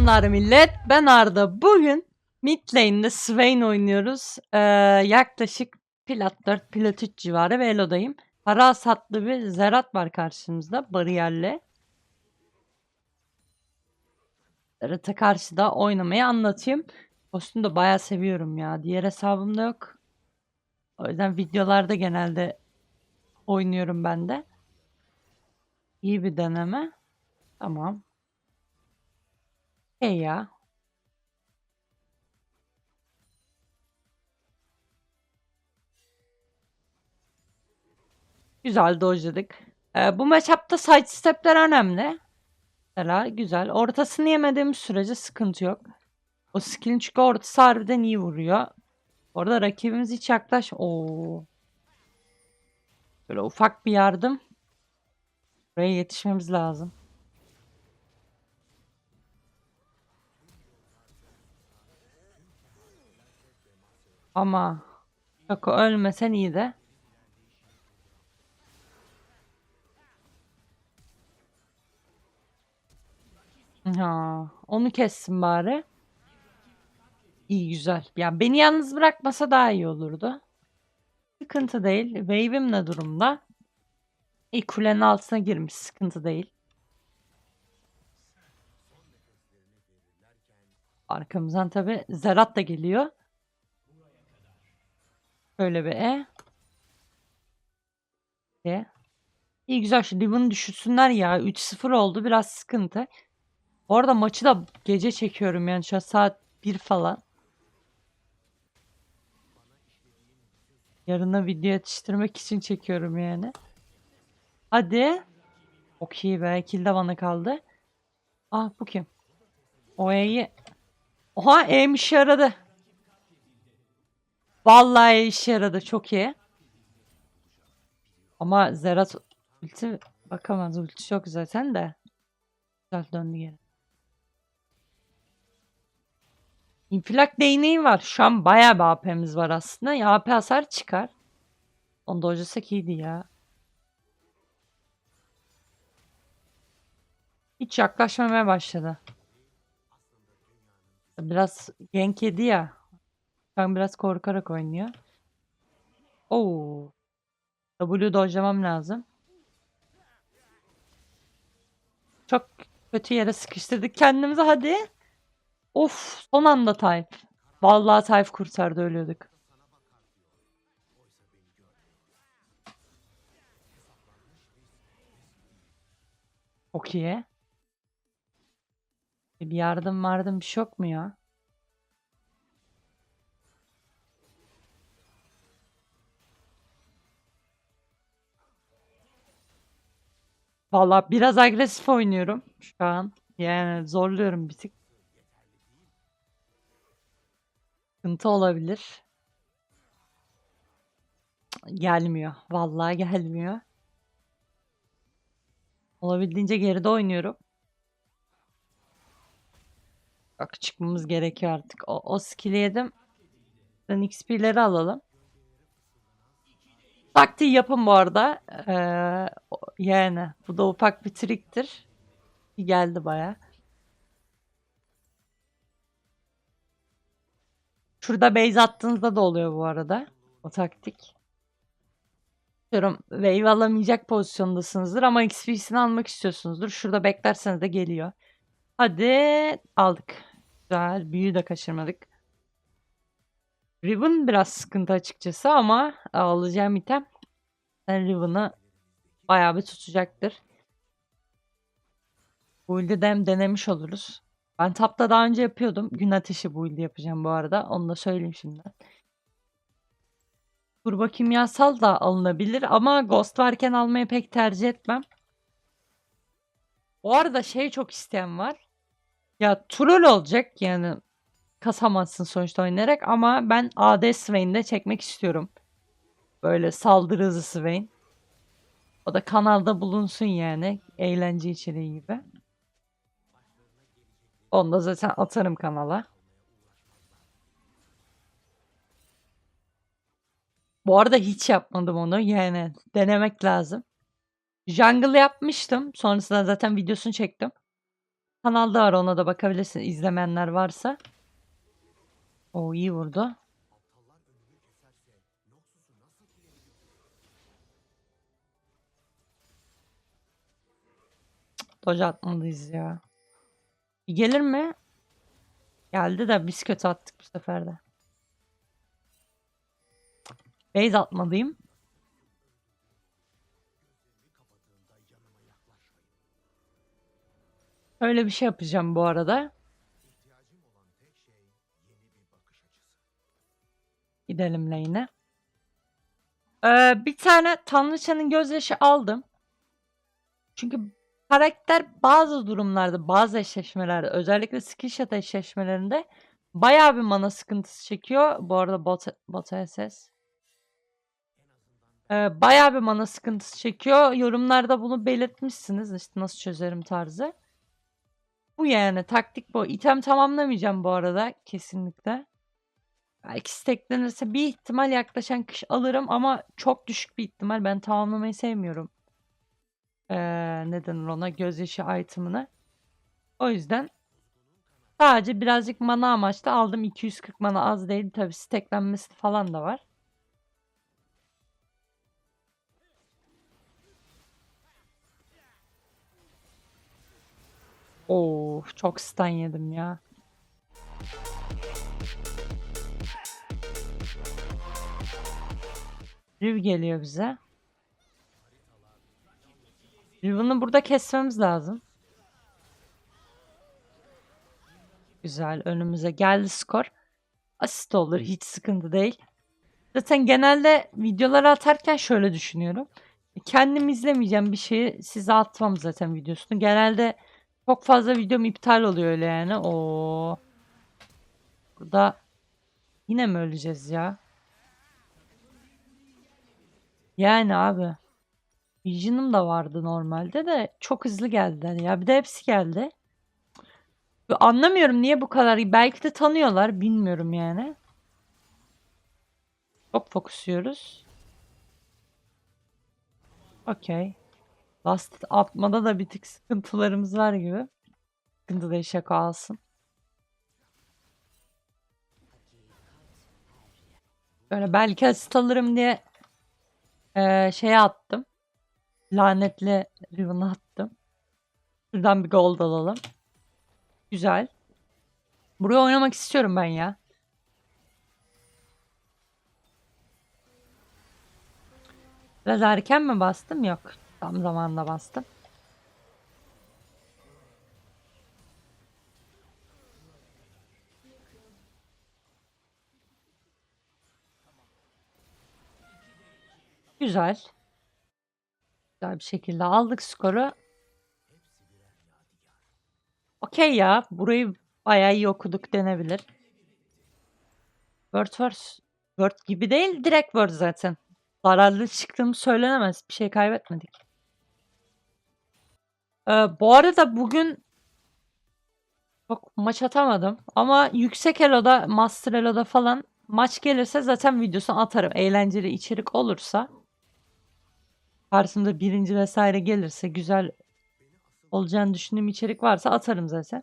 Selamlar millet. Ben Arda. Bugün mid lane'de Swain oynuyoruz. Ee, yaklaşık plat 4, plat 3 civarı ve Elo'dayım. Para hasatlı bir Zerat var karşımızda. Bariyerle. Zerat'a karşı da oynamayı anlatayım. Kostümü de bayağı seviyorum ya. Diğer hesabımda yok. O yüzden videolarda genelde oynuyorum ben de. İyi bir deneme. Tamam. Hey ya. Güzel dojladık. Ee, bu matchup'ta side step'ler önemli. Mesela güzel. Ortasını yemediğimiz sürece sıkıntı yok. O skill'in çünkü ortası harbiden iyi vuruyor. Orada rakibimiz hiç yaklaş. Oo. Böyle ufak bir yardım. Buraya yetişmemiz lazım. Ama Şako ölmesen iyi de. Ha, onu kessin bari. İyi güzel. Ya beni yalnız bırakmasa daha iyi olurdu. Sıkıntı değil. Wave'im ne durumda? İlk kulenin altına girmiş. Sıkıntı değil. Arkamızdan tabi Zerat da geliyor. Şöyle bir E. E. İyi güzel şu Riven'ı düşürsünler ya. 3-0 oldu. Biraz sıkıntı. Bu arada maçı da gece çekiyorum yani şu saat 1 falan. Yarına video yetiştirmek için çekiyorum yani. Hadi. Çok iyi be. Kill de bana kaldı. Ah bu kim? O E'yi. Oha E'm işe yaradı. Vallahi işe yaradı. Çok iyi. Ama Zerat ulti bakamaz. Ulti yok zaten de. Güzel döndü geri. İnfilak değneği var. Şu an bayağı bir AP'miz var aslında. Ya AP hasar çıkar. Onu da hocasak iyiydi ya. Hiç yaklaşmamaya başladı. Biraz gank yedi ya. An biraz korkarak oynuyor. Oo. W dojlamam lazım. Çok kötü yere sıkıştırdık kendimizi hadi. Of son anda Tayyip. Vallahi Tayyip kurtardı ölüyorduk. Çok. Bir yardım vardım bir şey yok mu ya? Vallahi biraz agresif oynuyorum şu an. Yani zorluyorum bir tık. Sıkıntı olabilir. Gelmiyor. Vallahi gelmiyor. Olabildiğince geride oynuyorum. Bak çıkmamız gerekiyor artık. O, o skill'i yedim. Ben XP'leri alalım. Taktiği yapın bu arada. Ee, yani bu da ufak bir triktir. Geldi baya. Şurada base attığınızda da oluyor bu arada. O taktik. Diyorum wave alamayacak pozisyondasınızdır ama XP'sini almak istiyorsunuzdur. Şurada beklerseniz de geliyor. Hadi aldık. Güzel. Büyü de kaçırmadık. Riven biraz sıkıntı açıkçası ama alacağım item sen Riven'ı bayağı bir tutacaktır. Build'i de denemiş oluruz. Ben tapta daha önce yapıyordum. Gün ateşi build'i yapacağım bu arada. Onu da söyleyeyim şimdi. Turbo kimyasal da alınabilir ama Ghost varken almayı pek tercih etmem. Bu arada şey çok isteyen var. Ya troll olacak yani kasamazsın sonuçta oynayarak ama ben AD Swain'de çekmek istiyorum. Böyle saldırı hızı Swain. O da kanalda bulunsun yani. Eğlence içeriği gibi. Onu da zaten atarım kanala. Bu arada hiç yapmadım onu. Yani denemek lazım. Jungle yapmıştım. Sonrasında zaten videosunu çektim. Kanalda var ona da bakabilirsin izlemeyenler varsa. O iyi vurdu. Cık, Dodge atmalıyız ya. Gelir mi? Geldi de biz kötü attık bu sefer de. Base atmalıyım. Öyle bir şey yapacağım bu arada. Gidelim lane'e. Ee, bir tane Tanrıçanın gözyaşı aldım. Çünkü karakter bazı durumlarda, bazı eşleşmelerde, özellikle skill shot eşleşmelerinde bayağı bir mana sıkıntısı çekiyor. Bu arada bot, bot SS. Ee, bayağı bir mana sıkıntısı çekiyor. Yorumlarda bunu belirtmişsiniz. İşte nasıl çözerim tarzı. Bu yani taktik bu. İtem tamamlamayacağım bu arada kesinlikle. Belki steklenirse bir ihtimal yaklaşan kış alırım ama çok düşük bir ihtimal. Ben tamamlamayı sevmiyorum. Ee, ne denir ona? Gözyaşı item'ını. O yüzden sadece birazcık mana amaçlı aldım. 240 mana az değil. Tabi steklenmesi falan da var. Oo, çok stun yedim ya. Riv geliyor bize. Riv'ını burada kesmemiz lazım. Güzel. Önümüze geldi skor. Asist olur. Hiç sıkıntı değil. Zaten genelde videoları atarken şöyle düşünüyorum. Kendim izlemeyeceğim bir şeyi size atmam zaten videosunu. Genelde çok fazla videom iptal oluyor öyle yani. O Burada yine mi öleceğiz ya? Yani abi. Vision'ım da vardı normalde de çok hızlı geldiler ya. Bir de hepsi geldi. Anlamıyorum niye bu kadar. Belki de tanıyorlar. Bilmiyorum yani. Çok fokusluyoruz. Okey. Last atmada da bir tık sıkıntılarımız var gibi. Sıkıntı da şaka alsın. Böyle belki asist alırım diye eee şeye attım. Lanetli Riven'ı attım. Şuradan bir gold alalım. Güzel. Buraya oynamak istiyorum ben ya. Biraz erken mi bastım? Yok. Tam zamanında bastım. Güzel. Güzel bir şekilde aldık skoru. Okey ya. Burayı bayağı iyi okuduk denebilir. Word Word. Word gibi değil. Direkt Word zaten. Zararlı çıktığımız söylenemez. Bir şey kaybetmedik. Ee, bu arada bugün çok maç atamadım. Ama yüksek eloda, master eloda falan maç gelirse zaten videosunu atarım. Eğlenceli içerik olursa. Karşımda birinci vesaire gelirse güzel olacağını düşündüğüm içerik varsa atarım zaten.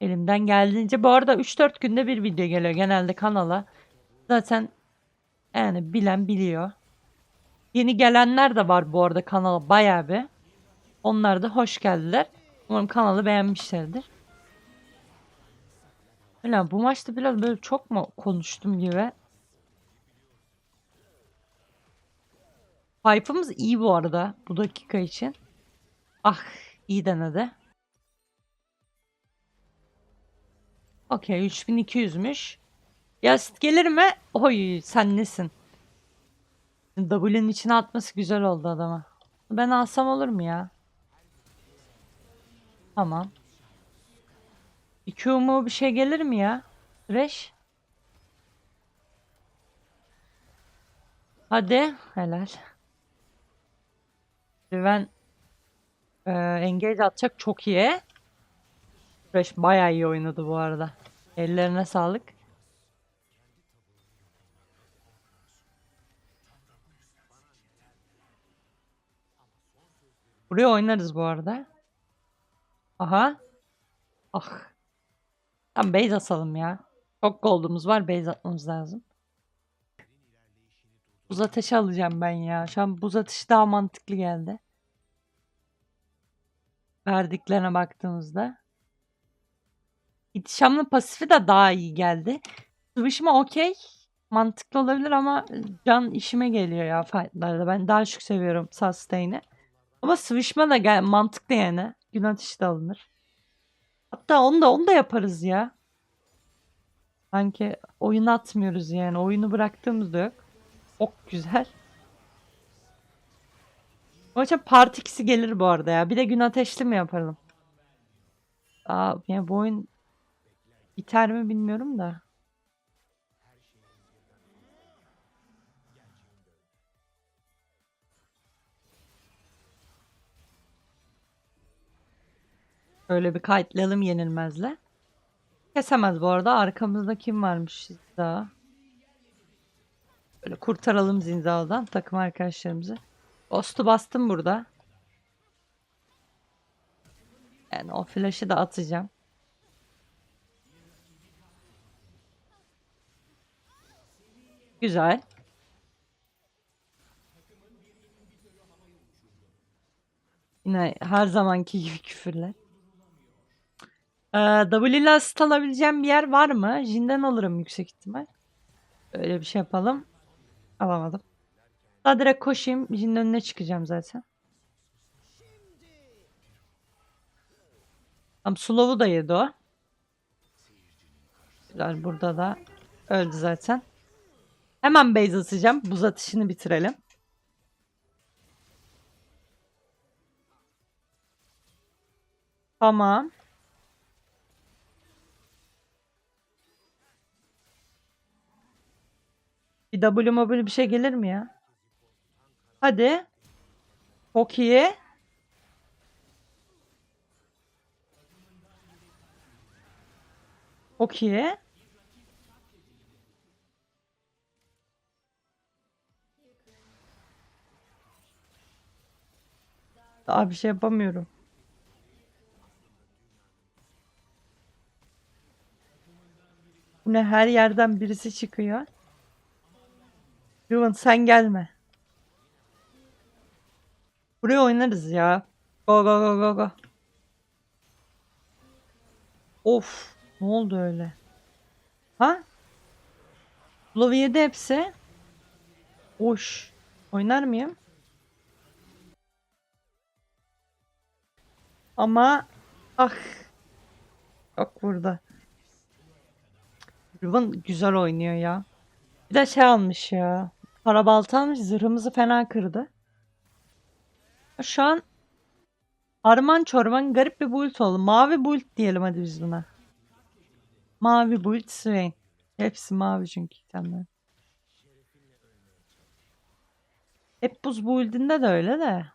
Elimden geldiğince. Bu arada 3-4 günde bir video geliyor genelde kanala. Zaten yani bilen biliyor. Yeni gelenler de var bu arada kanala bayağı bir. Onlar da hoş geldiler. Umarım kanalı beğenmişlerdir. Öyle bu maçta biraz böyle çok mu konuştum gibi. Pipe'ımız iyi bu arada bu dakika için. Ah iyi denedi. Okey 3200'müş. Yasit gelir mi? Oy sen nesin? W'nin içine atması güzel oldu adama. Ben alsam olur mu ya? Tamam. Bir Q mu bir şey gelir mi ya? Thresh. Hadi. Helal. Riven e, engage atacak çok iyi. Thresh bayağı iyi oynadı bu arada. Ellerine sağlık. Buraya oynarız bu arada. Aha. Ah. Tamam base asalım ya. Çok gold'umuz var. Base atmamız lazım. Buz ateşi alacağım ben ya. Şu an buz ateşi daha mantıklı geldi. Verdiklerine baktığımızda. İhtişamlı pasifi de daha iyi geldi. Sıvışma okey. Mantıklı olabilir ama can işime geliyor ya fightlarda. Ben daha çok seviyorum sustain'i. Ama sıvışma da gel mantıklı yani. Gün ateşi de alınır. Hatta onu da onu da yaparız ya. Sanki oyun atmıyoruz yani. Oyunu bıraktığımız da yok. Çok güzel. Maça part 2'si gelir bu arada ya. Bir de gün ateşli mi yapalım? Aa, yani bu oyun biter mi bilmiyorum da. Öyle bir kayıtlayalım yenilmezle. Kesemez bu arada. Arkamızda kim varmış daha? Böyle kurtaralım Zinzal'dan takım arkadaşlarımızı. Ghost'u bastım burada. Yani o flash'ı da atacağım. Güzel. Yine her zamanki gibi küfürler. Ee, W ile asist alabileceğim bir yer var mı? Jin'den alırım yüksek ihtimal. Öyle bir şey yapalım. Alamadım. Daha direkt koşayım. Jin'in önüne çıkacağım zaten. Tam slow'u da yedi o. Güzel burada da öldü zaten. Hemen base atacağım. Buz atışını bitirelim. Tamam. Bir W mobil bir şey gelir mi ya? Hadi. Çok iyi. Daha bir şey yapamıyorum. Bu ne her yerden birisi çıkıyor. Ruben sen gelme. Buraya oynarız ya. Go go go go go. Of. Ne oldu öyle? Ha? Blow yedi hepsi. Hoş. Oynar mıyım? Ama ah. Yok burada. Ruben güzel oynuyor ya. Bir de şey almış ya. Karabalta almış zırhımızı fena kırdı. Şu an Harman çorman garip bir build oldu. Mavi build diyelim hadi biz buna. Mavi build Swain. Hepsi mavi çünkü itemler. Hep buz build'inde de öyle de.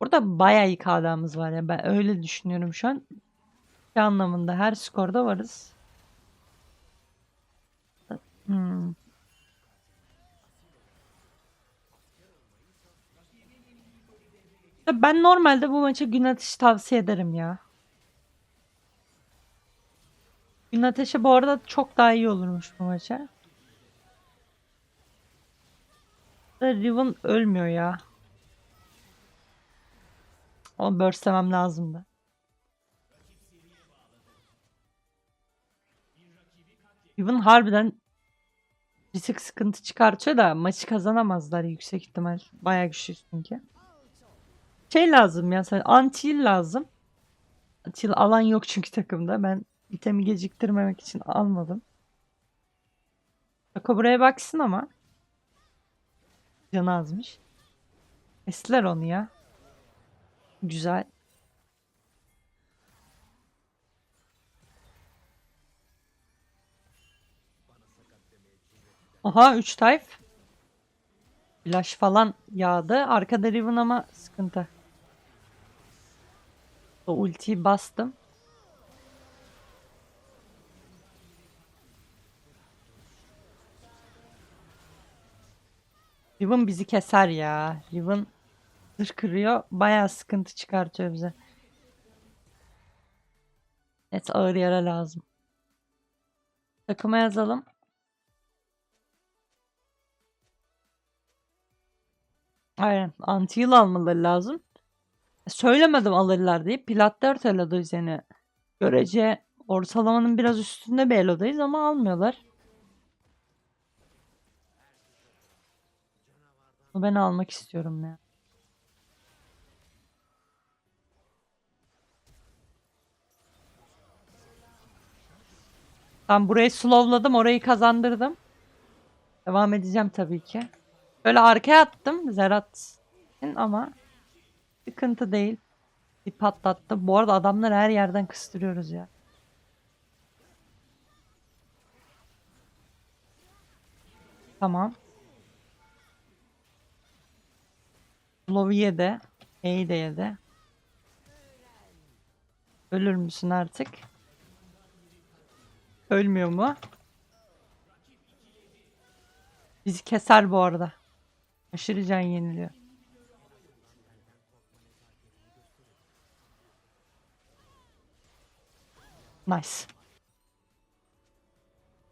Burada bayağı iyi KD'miz var ya. Ben öyle düşünüyorum şu an. Şey anlamında her skorda varız. Hmm. Ben normalde bu maça gün ateşi tavsiye ederim ya. Gün ateşi bu arada çok daha iyi olurmuş bu maça. Da Riven ölmüyor ya. Onu burstlemem lazımdı. Riven harbiden bir tık sıkıntı çıkartıyor da maçı kazanamazlar yüksek ihtimal. Bayağı güçlü çünkü. Şey lazım ya sen anti lazım. Anti alan yok çünkü takımda. Ben itemi geciktirmemek için almadım. Şaka buraya baksın ama. Canı azmış. Estiler onu ya. Güzel. Aha 3 tayf. Flash falan yağdı. Arkada Riven ama sıkıntı. O ultiyi bastım. Riven bizi keser ya. Riven zırh kırıyor. Bayağı sıkıntı çıkartıyor bize. Evet ağır yara lazım. Takıma yazalım. Aynen. Anti yıl almaları lazım. Söylemedim alırlar diye. Plat 4 elodayız yani. Görece ortalamanın biraz üstünde bir elodayız ama almıyorlar. Ben almak istiyorum ya. Ben burayı slowladım, orayı kazandırdım. Devam edeceğim tabii ki. Böyle arkaya attım Zerat ama sıkıntı değil. Bir patlattı. Bu arada adamları her yerden kıstırıyoruz ya. Tamam. Slow'u yedi. E'yi de. Ölür müsün artık? Ölmüyor mu? Bizi keser bu arada. Aşırı can yeniliyor. Nice.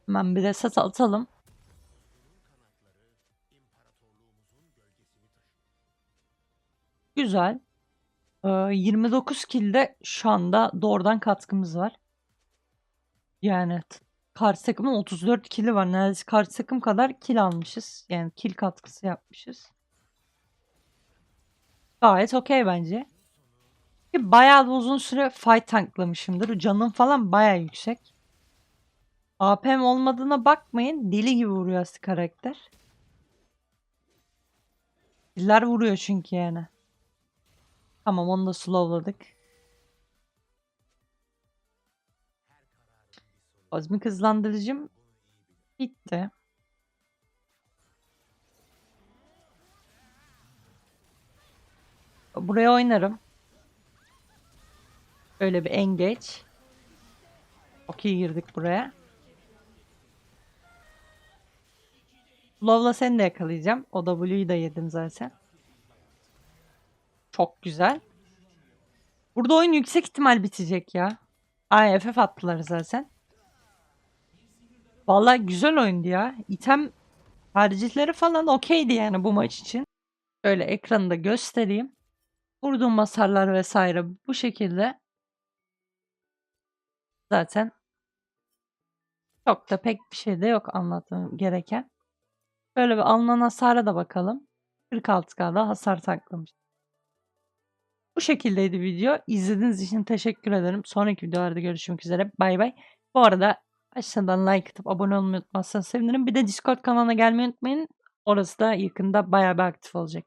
Hemen bir de set atalım. Güzel. Ee, 29 kilde şu anda doğrudan katkımız var. Yani karşı takımın 34 kili var. Neredeyse karşı takım kadar kil almışız. Yani kil katkısı yapmışız. Gayet okey bence. Ki Bayağı uzun süre fight tanklamışımdır. Canım falan bayağı yüksek. AP'm olmadığına bakmayın. Deli gibi vuruyor aslında karakter. Diller vuruyor çünkü yani. Tamam onu da slowladık. Kozmik hızlandırıcım bitti. Buraya oynarım. Böyle bir engage. Çok iyi girdik buraya. Slow'la seni de yakalayacağım. O W'yu da yedim zaten. Çok güzel. Burada oyun yüksek ihtimal bitecek ya. Ay FF attılar zaten. Vallahi güzel oyundu ya. İtem tercihleri falan okeydi yani bu maç için. Şöyle ekranı da göstereyim. Vurduğum hasarlar vesaire bu şekilde. Zaten çok da pek bir şey de yok anlatmam gereken. Böyle bir alınan hasara da bakalım. 46K'da hasar saklamış. Bu şekildeydi video. İzlediğiniz için teşekkür ederim. Sonraki videolarda görüşmek üzere. Bay bay. Bu arada aşağıdan like atıp abone olmayı unutmazsanız sevinirim. Bir de Discord kanalına gelmeyi unutmayın. Orası da yakında bayağı bir aktif olacak.